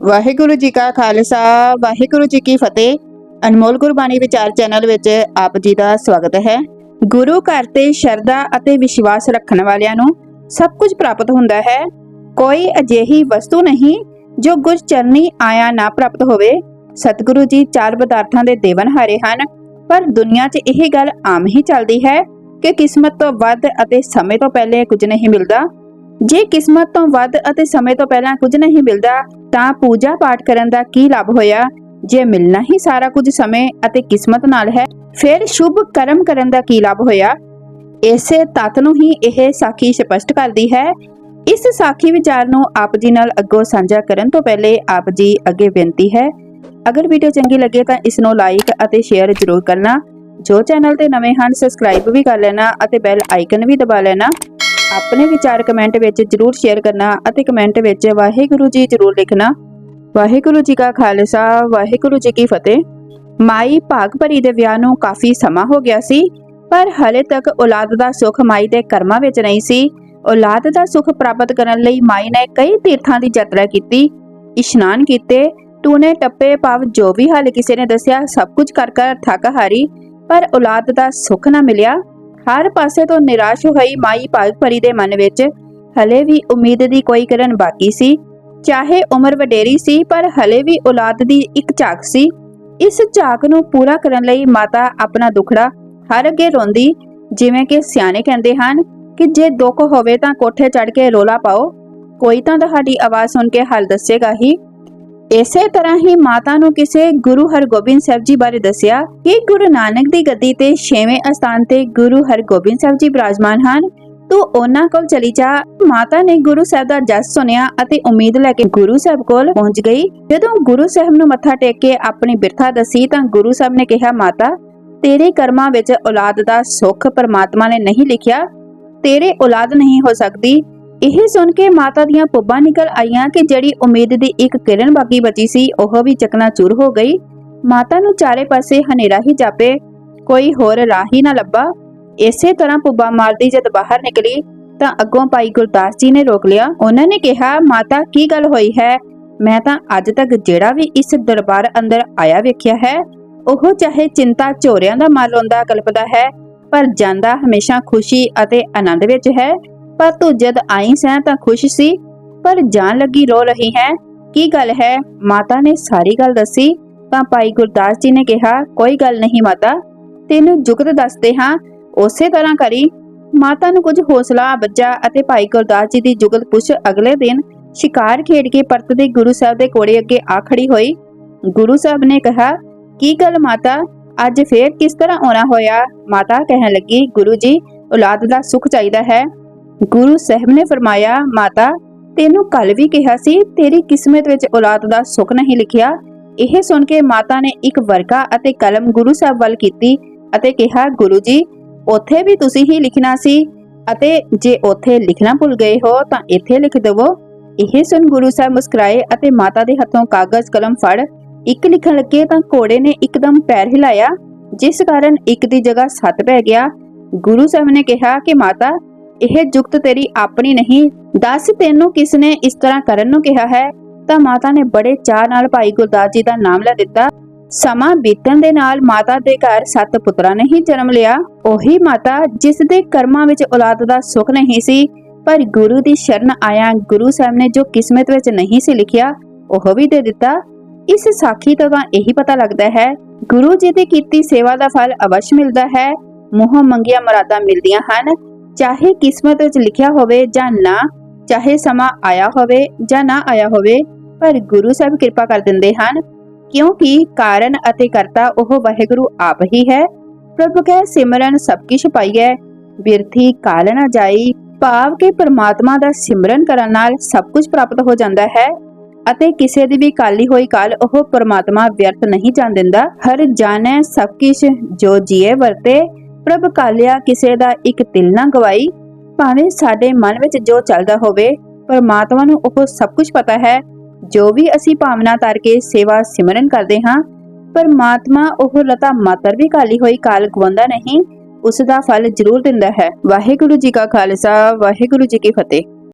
ਵਾਹਿਗੁਰੂ ਜੀ ਕਾ ਖਾਲਸਾ, ਵਾਹਿਗੁਰੂ ਜੀ ਕੀ ਫਤਿਹ। ਅਨਮੋਲ ਗੁਰਬਾਣੀ ਵਿਚਾਰ ਚੈਨਲ ਵਿੱਚ ਆਪ ਜੀ ਦਾ ਸਵਾਗਤ ਹੈ। ਗੁਰੂ ਘਰ ਤੇ ਸ਼ਰਧਾ ਅਤੇ ਵਿਸ਼ਵਾਸ ਰੱਖਣ ਵਾਲਿਆਂ ਨੂੰ ਸਭ ਕੁਝ ਪ੍ਰਾਪਤ ਹੁੰਦਾ ਹੈ। ਕੋਈ ਅਜਿਹੀ ਵਸਤੂ ਨਹੀਂ ਜੋ ਗੁਰ ਚਰਨੀ ਆਇਆ ਨਾ ਪ੍ਰਾਪਤ ਹੋਵੇ। ਸਤਿਗੁਰੂ ਜੀ ਚਾਰ ਪਦਾਰਥਾਂ ਦੇ ਦੇਵਨ ਹਾਰੇ ਹਨ, ਪਰ ਦੁਨੀਆ 'ਚ ਇਹ ਗੱਲ ਆਮ ਹੀ ਚੱਲਦੀ ਹੈ ਕਿ ਕਿਸਮਤ ਤੋਂ ਵੱਧ ਅਤੇ ਸਮੇਂ ਤੋਂ ਪਹਿਲੇ ਕੁਝ ਨਹੀਂ ਮਿਲਦਾ। ਜੇ ਕਿਸਮਤ ਤੋਂ ਵੱਧ ਅਤੇ ਸਮੇਂ ਤੋਂ ਪਹਿਲਾਂ ਕੁਝ ਨਹੀਂ ਮਿਲਦਾ, ਤਾਂ ਪੂਜਾ ਪਾਠ ਕਰਨ ਦਾ ਕੀ ਲਾਭ ਹੋਇਆ? ਜੇ ਮਿਲਣਾ ਹੀ ਸਾਰਾ ਕੁਝ ਸਮੇਂ ਅਤੇ ਕਿਸਮਤ ਨਾਲ ਹੈ, ਫਿਰ ਸ਼ੁਭ ਕਰਮ ਕਰਨ ਦਾ ਕੀ ਲਾਭ ਹੋਇਆ? ਇਸੇ ਤੱਤ ਨੂੰ ਹੀ ਇਹ ਸਾਖੀ ਸਪਸ਼ਟ ਕਰਦੀ ਹੈ। ਇਸ ਸਾਖੀ ਵਿਚਾਰ ਨੂੰ ਆਪ ਜੀ ਨਾਲ ਅੱਗੋਂ ਸਾਂਝਾ ਕਰਨ ਤੋਂ ਪਹਿਲੇ ਆਪ ਜੀ ਅੱਗੇ ਬੇਨਤੀ ਹੈ। ਅਗਰ ਵੀਡੀਓ ਚੰਗੀ ਲੱਗੇ ਤਾਂ ਇਸ ਨੂੰ ਲਾਈਕ ਅਤੇ ਸ਼ੇਅਰ ਜ਼ਰੂਰ ਕਰਨਾ। ਜੋ ਚੈਨਲ ਤੇ ਨਵੇਂ ਹਨ ਸਬਸਕ੍ਰਾਈਬ ਵੀ ਕਰ ਲੈਣਾ ਅਤੇ ਬੈਲ ਆਈਕਨ ਵੀ ਦਬਾ ਲੈਣਾ। ਆਪਣੇ ਵਿਚਾਰ ਕਮੈਂਟ ਵਿੱਚ ਜਰੂਰ ਸ਼ੇਅਰ ਕਰਨਾ ਅਤੇ ਕਮੈਂਟ ਵਿੱਚ ਵਾਹਿਗੁਰੂ ਜੀ ਜਰੂਰ ਲਿਖਣਾ। ਵਾਹਿਗੁਰੂ ਜੀ ਕਾ ਖਾਲਸਾ, ਵਾਹਿਗੁਰੂ ਜੀ ਕੀ ਫਤਿਹ। ਮਾਈ ਭਾਗ ਭਰੀ ਦੇ ਵਿਆਹ ਨੂੰ ਕਾਫੀ ਸਮਾਂ ਹੋ ਗਿਆ ਸੀ, ਪਰ ਹਲੇ ਤੱਕ ਔਲਾਦ ਦਾ ਸੁੱਖ ਮਾਈ ਦੇ ਕਰਮਾਂ ਵਿੱਚ ਨਹੀਂ ਸੀ। ਔਲਾਦ ਦਾ ਸੁੱਖ ਪ੍ਰਾਪਤ ਕਰਨ ਲਈ ਮਾਈ ਨੇ ਕਈ ਤੀਰਥਾਂ ਦੀ ਯਾਤਰਾ ਕੀਤੀ, ਇਸ਼ਨਾਨ ਕੀਤੇ ਟੂਨੇ ਟੱਪੇ ਪਵ ਜੋ ਵੀ ਹਾਲ ਕਿਸੇ ਨੇ ਦੱਸਿਆ ਸਭ ਕੁਝ ਕਰ ਕਰ ਥੱਕ ਹਾਰੀ, ਪਰ ਔਲਾਦ ਦਾ ਸੁੱਖ ਨਾ ਮਿਲਿਆ। ਹਰ ਪਾਸੇ ਤੋਂ ਨਿਰਾਸ਼ ਹੋਈ ਮਾਈ ਭਾਗਪਰੀ ਦੇ ਮਨ ਵਿੱਚ। ਹਲੇ ਵੀ ਉਮੀਦ ਦੀ ਕੋਈ ਕਿਰਨ ਬਾਕੀ ਸੀ। ਚਾਹੇ ਉਮਰ ਵਡੇਰੀ ਸੀ, ਪਰ ਹਲੇ ਵੀ ਔਲਾਦ ਦੀ ਇੱਕ ਝਾਕ ਸੀ। ਇਸ ਝਾਕ ਨੂੰ ਪੂਰਾ ਕਰਨ ਲਈ ਮਾਤਾ ਆਪਣਾ ਦੁਖੜਾ ਹਰ ਅੱਗੇ ਰੋਂਦੀ, ਜਿਵੇਂ ਕਿ ਸਿਆਣੇ ਕਹਿੰਦੇ ਹਨ ਕਿ ਜੇ ਦੁੱਖ ਹੋਵੇ ਤਾਂ ਕੋਠੇ ਚੜ ਕੇ ਰੋਲਾ ਪਾਓ। ਕੋਈ ਤਾਂ ਤੁਹਾਡੀ ਆਵਾਜ਼ ਸੁਣ ਕੇ ਹੱਲ ਦੱਸੇਗਾ ਹੀ। ਇਸੇ ਤਰ੍ਹਾਂ ਹੀ ਮਾਤਾ ਨੂੰ ਕਿਸੇ ਗੁਰੂ ਹਰਗੋਬਿੰਦ ਸਾਹਿਬ ਜੀ ਬਾਰੇ ਦੱਸਿਆ ਕਿ ਗੁਰੂ ਨਾਨਕ ਦੀ ਗੱਦੀ ਤੇ 6ਵੇਂ ਅਸਥਾਨ ਤੇ ਗੁਰੂ ਹਰਗੋਬਿੰਦ ਸਾਹਿਬ ਜੀ ਬਿਰਾਜਮਾਨ ਹਨ। ਤੂੰ ਉਹਨਾਂ ਕੋਲ ਚਲੀ ਜਾ। ਮਾਤਾ ਨੇ ਗੁਰੂ ਸਾਹਿਬ ਦਾ ਜਸ ਸੁਨਿਆ ਅਤੇ ਉਮੀਦ ਲੈ ਕੇ ਗੁਰੂ ਸਾਹਿਬ ਕੋਲ ਪਹੁੰਚ ਗਈ। ਜਦੋਂ ਗੁਰੂ ਸਾਹਿਬ ਨੂੰ ਮੱਥਾ ਟੇਕ ਕੇ ਆਪਣੀ ਬਿਰਥਾ ਦੱਸੀ ਤਾਂ ਗੁਰੂ ਸਾਹਿਬ ਨੇ ਕਿਹਾ, ਮਾਤਾ, ਤੇਰੇ ਕਰਮਾਂ ਵਿੱਚ ਔਲਾਦ ਦਾ ਸੁੱਖ ਪਰਮਾਤਮਾ ਨੇ ਨਹੀਂ ਲਿਖਿਆ। ਤੇਰੇ ਔਲਾਦ ਨਹੀਂ ਹੋ ਸਕਦੀ। ਇਹ ਸੁਣ ਕੇ ਮਾਤਾ ਦੀਆਂ ਪੁੱਬਾਂ ਨਿਕਲ ਆਈਆਂ ਕਿ ਜਿਹੜੀ ਉਮੀਦ ਦੀ ਇੱਕ ਕਿਰਨ ਬਾਕੀ ਬਚੀ ਸੀ, ਉਹ ਵੀ ਚਕਨਾਚੂਰ ਹੋ ਗਈ। ਮਾਤਾ ਨੂੰ ਚਾਰੇ ਪਾਸੇ ਹਨੇਰਾ ਹੀ ਜਾਪੇ। ਕੋਈ ਹੋਰ ਰਾਹ ਹੀ ਨਾ ਲੱਭਾ। ਇਸੇ ਤਰ੍ਹਾਂ ਪੁੱਬਾਂ ਮਾਰਦੀ ਜਦ ਬਾਹਰ ਨਿਕਲੀ, ਤਾਂ ਅੱਗੋਂ ਭਾਈ ਗੁਰਦਾਸ ਜੀ ਨੇ ਰੋਕ ਲਿਆ। ਉਹਨਾਂ ਨੇ ਕਿਹਾ, ਮਾਤਾ, ਕੀ ਗੱਲ ਹੋਈ ਹੈ? ਮੈਂ ਤਾਂ ਅੱਜ ਤੱਕ ਜਿਹੜਾ ਵੀ ਇਸ ਦਰਬਾਰ ਅੰਦਰ ਆਇਆ ਵੇਖਿਆ ਹੈ, ਉਹ ਚਾਹੇ ਚਿੰਤਾ ਝੋਰਿਆਂ ਦਾ ਮਾਲ ਹੁੰਦਾ ਕਲਪਦਾ ਹੈ, ਪਰ ਜਾਂਦਾ ਹਮੇਸ਼ਾ ਖੁਸ਼ੀ ਅਤੇ ਆਨੰਦ ਵਿੱਚ ਹੈ। ਪਰ ਤੂੰ ਜਦ ਆਈ ਸੈਂ ਤਾਂ ਖੁਸ਼ ਸੀ, ਪਰ ਜਾਣ ਲੱਗੀ ਰੋ ਰਹੀ ਹੈ। ਕੀ ਗੱਲ ਹੈ? ਮਾਤਾ ਨੇ ਸਾਰੀ ਗੱਲ ਦੱਸੀ। ਤਾਂ ਭਾਈ ਗੁਰਦਾਸ ਜੀ ਨੇ ਕਿਹਾ, ਕੋਈ ਗੱਲ ਨਹੀਂ ਮਾਤਾ, ਤੈਨੂੰ ਜੁਗਤ ਦੱਸਦੇ ਹਾਂ। ਉਸੇ ਤਰ੍ਹਾਂ ਕਰੀ। ਮਾਤਾ ਨੂੰ ਕੁਝ ਹੌਸਲਾ ਬੱਜਾ ਅਤੇ ਭਾਈ ਗੁਰਦਾਸ ਜੀ ਦੀ ਜੁਗਤ ਪੁੱਛ ਅਗਲੇ ਦਿਨ ਸ਼ਿਕਾਰ ਖੇਡ ਕੇ ਪਰਤ ਦੇ ਗੁਰੂ ਸਾਹਿਬ ਦੇ ਕੋੜੇ ਅੱਗੇ ਆ ਖੜੀ ਹੋਈ। ਗੁਰੂ ਸਾਹਿਬ ਨੇ ਕਿਹਾ, ਕੀ ਗੱਲ ਮਾਤਾ? ਅੱਜ ਫੇਰ ਕਿਸ ਤਰ੍ਹਾਂ ਆਉਣਾ ਹੋਇਆ? ਮਾਤਾ ਕਹਿਣ ਲੱਗੀ, ਗੁਰੂ ਜੀ, ਔਲਾਦ ਦਾ ਸੁੱਖ ਚਾਹੀਦਾ ਹੈ। ਗੁਰੂ ਸਾਹਿਬ ਨੇ ਫਰਮਾਇਆ, ਮਾਤਾ, ਤੈਨੂੰ ਕੱਲ ਵੀ ਕਿਹਾ ਸੀ, ਤੇਰੀ ਕਿਸਮਤ ਵਿੱਚ ਔਲਾਦ ਦਾ ਸੁੱਖ ਨਹੀਂ ਲਿਖਿਆ। ਇਹ ਸੁਣ ਕੇ ਮਾਤਾ ਨੇ ਇੱਕ ਵਰਕਾ ਅਤੇ ਕਲਮ ਗੁਰੂ ਸਾਹਿਬ ਵੱਲ ਕੀਤੀ ਅਤੇ ਕਿਹਾ, ਗੁਰੂ ਜੀ, ਉੱਥੇ ਵੀ ਤੁਸੀਂ ਹੀ ਲਿਖਣਾ ਸੀ ਅਤੇ ਜੇ ਉੱਥੇ ਲਿਖਣਾ ਭੁੱਲ ਗਏ ਹੋ ਤਾਂ ਇੱਥੇ ਲਿਖ ਦੇਵੋ ਇਹ ਸੁਣ ਗੁਰੂ ਸਾਹਿਬ ਮੁਸਕਰਾਏ ਅਤੇ ਮਾਤਾ ਦੇ ਹੱਥੋਂ ਕਾਗਜ਼, ਕਲਮ ਫੜ, ਇੱਕ ਲਿਖਣ ਲੱਗੇ ਤਾਂ ਘੋੜੇ ਨੇ ਇੱਕਦਮ ਪੈਰ ਹਿਲਾਇਆ, ਜਿਸ ਕਾਰਨ ਇੱਕ ਦੀ ਜਗ੍ਹਾ ਸੱਤ ਪੈ ਗਿਆ। ਗੁਰੂ ਸਾਹਿਬ ਨੇ ਕਿਹਾ ਕਿ, ਮਾਤਾ ਇਹ ਜੁਗਤ ਤੇਰੀ ਆਪਣੀ ਨਹੀਂ। ਦੱਸ ਤੈਨੂੰ ਕਿਸ ਨੇ ਇਸ ਤਰ੍ਹਾਂ ਕਰਨ ਨੂੰ ਕਿਹਾ ਹੈ? ਤਾਂ ਮਾਤਾ ਨੇ ਬੜੇ ਚਾਹ ਨਾਲ ਭਾਈ ਗੁਰਦਾਸ ਜੀ ਦਾ ਨਾਮ ਲੈ ਦਿੱਤਾ। ਸਮਾਂ ਬੀਤਣ ਦੇ ਨਾਲ ਮਾਤਾ ਦੇ ਘਰ ਸੱਤ ਪੁੱਤਰਾਂ ਨੇ ਹੀ ਜਨਮ ਲਿਆ। ਉਹੀ ਮਾਤਾ ਜਿਸ ਦੇ ਕਰਮਾਂ ਵਿੱਚ ਔਲਾਦ ਦਾ ਸੁੱਖ ਨਹੀਂ ਸੀ, ਪਰ ਗੁਰੂ ਦੀ ਸ਼ਰਨ ਆਇਆ ਗੁਰੂ ਸਾਹਿਬ ਨੇ ਜੋ ਕਿਸਮਤ ਵਿੱਚ ਨਹੀਂ ਸੀ ਲਿਖਿਆ, ਉਹ ਵੀ ਦੇ ਦਿੱਤਾ। ਇਸ ਸਾਖੀ ਤੋਂ ਤਾਂ ਇਹੀ ਪਤਾ ਲੱਗਦਾ ਹੈ, ਗੁਰੂ ਜੀ ਦੀ ਕੀਤੀ ਸੇਵਾ ਦਾ ਫਲ ਅਵਸ਼ ਮਿਲਦਾ ਹੈ। ਮੋਹ ਮੰਗੀਆਂ ਮੁਰਾਦਾਂ ਮਿਲਦੀਆਂ ਹਨ ਚਾਹੇ ਕਿਸਮਤ ਵਿੱਚ ਲਿਖਿਆ ਹੋਵੇ ਜਾਂ ਨਾ, ਚਾਹੇ ਸਮਾਂ ਆਇਆ ਹੋਵੇ ਜਾਂ ਨਾ ਆਇਆ ਹੋਵੇ, ਪਰ ਗੁਰੂ ਸਾਹਿਬ ਕਿਰਪਾ ਕਰ ਦਿੰਦੇ ਹਨ, ਕਿਉਂਕਿ ਕਾਰਨ ਅਤੇ ਕਰਤਾ ਉਹ ਵਾਹਿਗੁਰੂ ਆਪ ਹੀ ਹੈ। ਪ੍ਰਭੂ ਕੈ, ਸਿਮਰਨ ਸਭ ਕੀ ਛਪਾਈਐ ਬਿਰਥੀ ਕਾਲ ਨਾ ਜਾਈ, ਭਾਵ ਕਿ ਪ੍ਰਮਾਤਮਾ ਦਾ ਸਿਮਰਨ ਕਰਨ ਨਾਲ ਸਭ ਕੁਝ ਪ੍ਰਾਪਤ ਹੋ ਜਾਂਦਾ ਹੈ ਅਤੇ ਕਿਸੇ ਦੀ ਵੀ ਕਾਲੀ ਹੋਈ ਕਾਲ ਉਹ ਪਰਮਾਤਮਾ ਵਿਅਰਥ ਨਹੀਂ ਜਾਣ ਦਿੰਦਾ। ਹਰ ਜਾਣੈ ਸਭ ਕਿਛ ਜੋ ਜੀਏ ਵਰਤੇ ਪ੍ਰਭ ਕਾਲਿਆ ਕਿਸੇ ਦਾ ਇੱਕ ਤਿਲ ਨਾ ਗਵਾਈ, ਭਾਵੇਂ ਸਾਡੇ ਮਨ ਵਿੱਚ ਜੋ ਚੱਲਦਾ ਹੋਵੇ, ਪਰਮਾਤਮਾ ਨੂੰ ਉਹ ਸਭ ਕੁਝ ਪਤਾ ਹੈ। ਜੋ ਵੀ ਅਸੀਂ ਭਾਵਨਾ ਤਰ ਕੇ ਸੇਵਾ ਸਿਮਰਨ ਕਰਦੇ ਹਾਂ, ਪਰਮਾਤਮਾ ਉਹ ਲਤਾ ਮਾਤਰ ਵੀ ਕਾਲੀ ਹੋਈ ਕਾਲ ਗਵਾਉਂਦਾ ਨਹੀਂ ਉਸ ਦਾ ਫਲ ਜ਼ਰੂਰ ਦਿੰਦਾ ਹੈ। ਵਾਹਿਗੁਰੂ ਜੀ ਕਾ ਖਾਲਸਾ, ਵਾਹਿਗੁਰੂ ਜੀ ਕੀ ਫਤਿਹ।